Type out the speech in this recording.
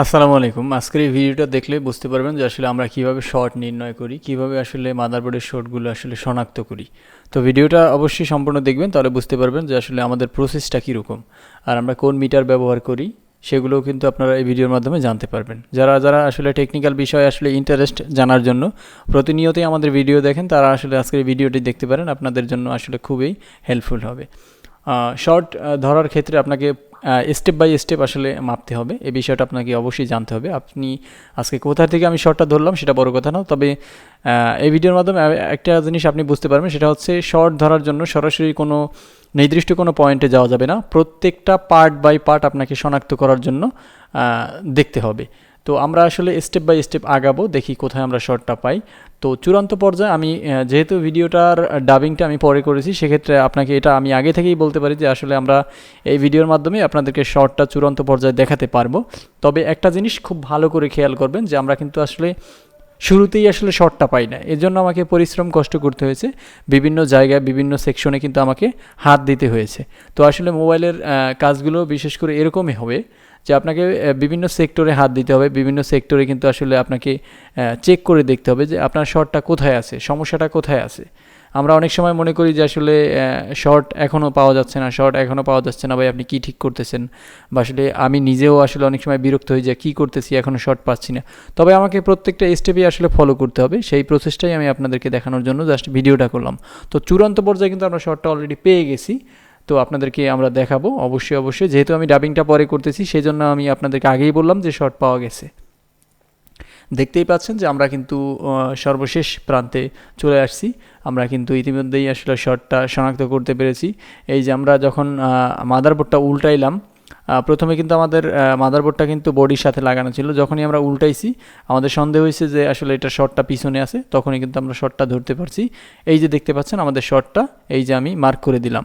আসসালামু আলাইকুম। আজকের এই ভিডিওটা দেখলে বুঝতে পারবেন যে আসলে আমরা কীভাবে শর্ট নির্ণয় করি, কীভাবে আসলে মাদারবোর্ডের শর্টগুলো আসলে শনাক্ত করি। তো ভিডিওটা অবশ্যই সম্পূর্ণ দেখবেন, তাহলে বুঝতে পারবেন যে আসলে আমাদের প্রসেসটা কীরকম আর আমরা কোন মিটার ব্যবহার করি, সেগুলোও কিন্তু আপনারা এই ভিডিওর মাধ্যমে জানতে পারবেন। যারা যারা আসলে টেকনিক্যাল বিষয়ে আসলে ইন্টারেস্ট জানার জন্য প্রতিনিয়তই আমাদের ভিডিও দেখেন, তারা আসলে আজকের ভিডিওটি দেখতে পারেন। আপনাদের জন্য আসলে খুবই হেল্পফুল হবে। শর্ট ধরার ক্ষেত্রে আপনাকে স্টেপ বাই স্টেপ আসলে মাপতে হবে। এই বিষয়টা আপনাকে অবশ্যই জানতে হবে। আপনি আজকে কোথা থেকে আমি শর্টটা ধরলাম সেটা বড় কথা না, তবে এই ভিডিওর মাধ্যমে একটা জিনিস আপনি বুঝতে পারবেন, সেটা হচ্ছে শর্ট ধরার জন্য সরাসরি কোনো নির্দিষ্ট কোনো পয়েন্টে যাওয়া যাবে না। প্রত্যেকটা পার্ট বাই পার্ট আপনাকে শনাক্ত করার জন্য দেখতে হবে। তো আমরা আসলে স্টেপ বাই স্টেপ আগাবো, দেখি কোথায় আমরা শর্টটা পাই। তো চূড়ান্ত পর্যায়ে আমি যেহেতু ভিডিওটার ডাবিংটা আমি পরে করেছি, সেক্ষেত্রে আপনাকে এটা আমি আগে থেকেই বলতে পারি যে আসলে আমরা এই ভিডিওর মাধ্যমে আপনাদেরকে শর্টটা চূড়ান্ত পর্যায়ে দেখাতে পারব। তবে একটা জিনিস খুব ভালো করে খেয়াল করবেন যে আমরা কিন্তু আসলে শুরুতেই আসলে শর্টটা পাই না। এর জন্য আমাকে পরিশ্রম কষ্ট করতে হয়েছে। বিভিন্ন জায়গায়, বিভিন্ন সেকশনে কিন্তু আমাকে হাত দিতে হয়েছে। তো আসলে মোবাইলের কাজগুলো বিশেষ করে এরকমই হবে। যে আপনাকে বিভিন্ন সেক্টরে হাত দিতে হবে, বিভিন্ন সেক্টরে কিন্তু আসলে আপনাকে চেক করে দেখতে হবে যে আপনার শর্টটা কোথায় আছে, সমস্যাটা কোথায় আছে। আমরা অনেক সময় মনে করি যে আসলে শর্ট এখনও পাওয়া যাচ্ছে না শর্ট এখনও পাওয়া যাচ্ছে না, ভাই আপনি কি ঠিক করতেছেন? বা আসলে আমি নিজেও আসলে অনেক সময় বিরক্ত হয়ে যাই কী করতেছি এখনও শর্ট পাচ্ছি না। তবে আমাকে প্রত্যেকটা স্টেপে আসলে ফলো করতে হবে, সেই প্রসেসটাই আমি আপনাদেরকে দেখানোর জন্য জাস্ট ভিডিওটা করলাম। তো চূড়ান্ত পর্যায়ে কিন্তু আমরা শর্টটা অলরেডি পেয়ে গেছি। তো আপনাদেরকে আমরা দেখাবো। অবশ্যই অবশ্যই। যেহেতু আমি ডাবিংটা পরে করতেছি সেই জন্য আমি আপনাদেরকে আগেই বললাম যে শর্ট পাওয়া গেছে। দেখতেই পাচ্ছেন যে আমরা কিন্তু সর্বশেষ প্রান্তে চলে আসছি। আমরা কিন্তু ইতিমধ্যেই আসলে শর্টটা শনাক্ত করতে পেরেছি। এই যে আমরা যখন মাদারবোর্ডটা উল্টাইলাম প্রথমে কিন্তু আমাদের মাদারবোর্ডটা কিন্তু বডির সাথে লাগানো ছিল। যখনই আমরা উল্টাইছি, আমাদের সন্দেহ হয়েছে যে আসলে এটা শর্টটা পিছনে আছে, তখনই কিন্তু আমরা শর্টটা ধরতে পারছি। এই যে দেখতে পাচ্ছেন আমাদের শর্টটা এই যে আমি মার্ক করে দিলাম।